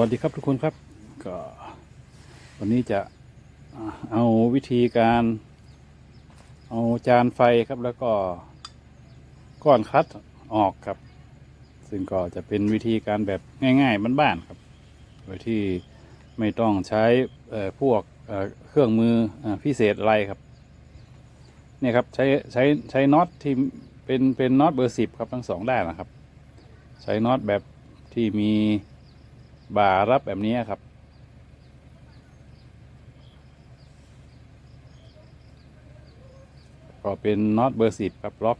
วัสดีครับทุกคนครับก็วันนี้จะเอาวิธีการ เอาจานไฟครับแล้วก็ก้อนคัดออกครับ ซึ่งก็จะเป็นวิธีการแบบง่ายๆบ้านๆครับ โดยที่ไม่ต้องใช้พวกเครื่องมืออพิเศษอะไรครับเนี่ยครับใช้ใช้ใช้น็อตที่เป็นเป็นน็อตเบอร์สิบครับทั้งสองด้านนะครับ ใช้น็อตแบบที่มี บ่ารับแบบนี้ครับ ก็เป็นน็อตเบอร์สิบครับล็อก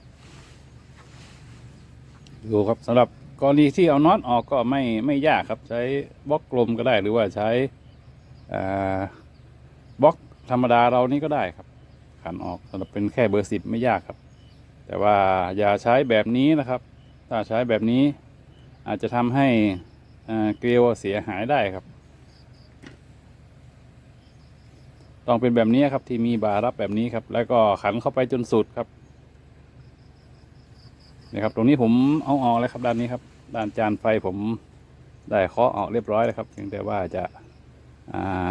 ดูครับสำหรับกรณีที่เอาน็อตออกก็ไม่ไม่ยากครับ ใช้บล็อกกลมก็ได้หรือว่าใช้บล็อกธรรมดาเรานี่ก็ได้ครับ ขันออกสำหรับเป็นแค่เบอร์สิบไม่ยากครับ แต่ว่าอย่าใช้แบบนี้นะครับ ถ้าใช้แบบนี้อาจจะทำให้ เกลียวเสียหายได้ครับ ต้องเป็นแบบนี้ครับที่มีบารับแบบนี้ครับ แล้วก็ขันเข้าไปจนสุดครับนี่ครับ ตรงนี้ผมเอาออกแล้วครับด้านนี้ครับ ด้านจานไฟผมได้เคาะออกเรียบร้อยแล้วครับเพียงแต่ว่าจะ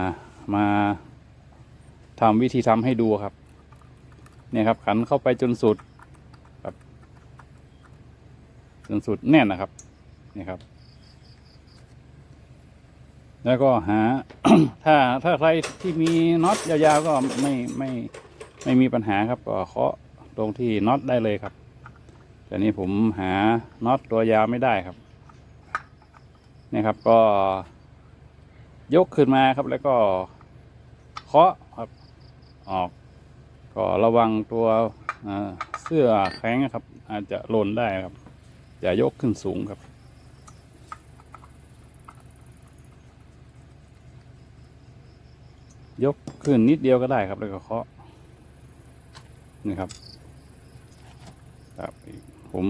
ามาทำวิธีทำให้ดูครับ เนี่ยครับ ขันเข้าไปจนสุดครับ จนสุดแน่นนะครับ นี่ครับ แล้วก็หา ถ้าถ้าใครที่มีน็อตยาวๆก็ไม่ไม่ไม่มีปัญหาครับก็เคาะตรงที่น็อตได้เลยครับ แต่นี้ผมหาน็อตตัวยาวไม่ได้ครับนี่ครับก็ยกขึ้นมาครับแล้วก็เคาะครับออก ก็ระวังตัวเสื้อแข็งนะครับ อาจจะหล่นได้ครับอย่ายกขึ้นสูงครับ ยกขึ้นนิดเดียวก็ได้ครับ แล้วก็เคาะนี่ครับครับผม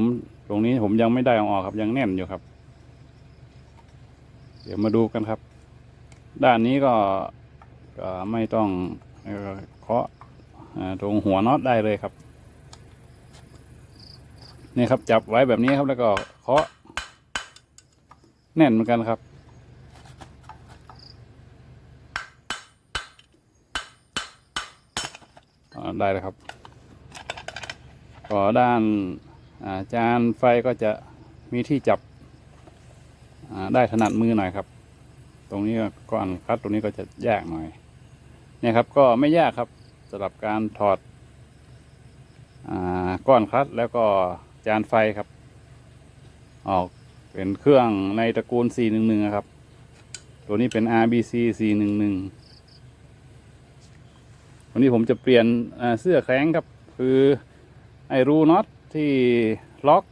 ตรงนี้ผมยังไม่ได้เอาออกครับ ยังแน่นอยู่ครับ เดี๋ยวมาดูกันครับ ด้านนี้ก็ก็ไม่ต้องเคาะตรงหัวน็อตได้เลยครับนี่ครับจับไว้แบบนี้ครับแล้วก็เคาะแน่นเหมือนกันครับ อ่า ได้แล้วครับก็ด้านาจานไฟก็จะมีที่จับได้ถนัดมือหน่อยครับ ตรงนี้ก็ก้อนคัดตรงนี้ก็จะยากหน่อยเนี่ยครับก็ไม่ยากครับสำหรับการถอดอก้อนคัดแล้วก็จานไฟครับ ออกเป็นเครื่องในตระกูล 411 นะครับ ตัวนี้เป็น RBC 411 วันนี้ผมจะเปลี่ยนเสื้อแข้งครับ คือไอรูน็อตที่ล็อก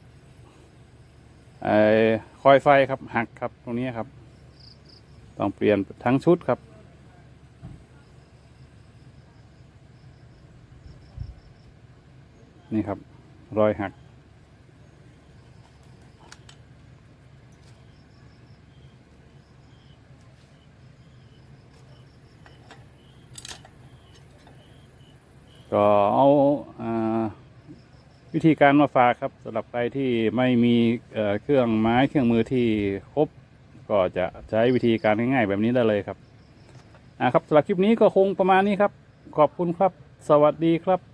ไอคอยไฟครับหักครับตรงนี้ครับ ต้องเปลี่ยนทั้งชุดครับนี่ครับ รอยหัก ก็เอาวิธีการมาฝากครับสำหรับใครที่ไม่มีเเครื่องไม้เครื่องมือที่ครบ ก็จะใช้วิธีการง่ายๆ แบบนี้ได้เลยครับอ่าครับสำหรับคลิปนี้ก็คงประมาณนี้ครับ ขอบคุณครับ สวัสดีครับ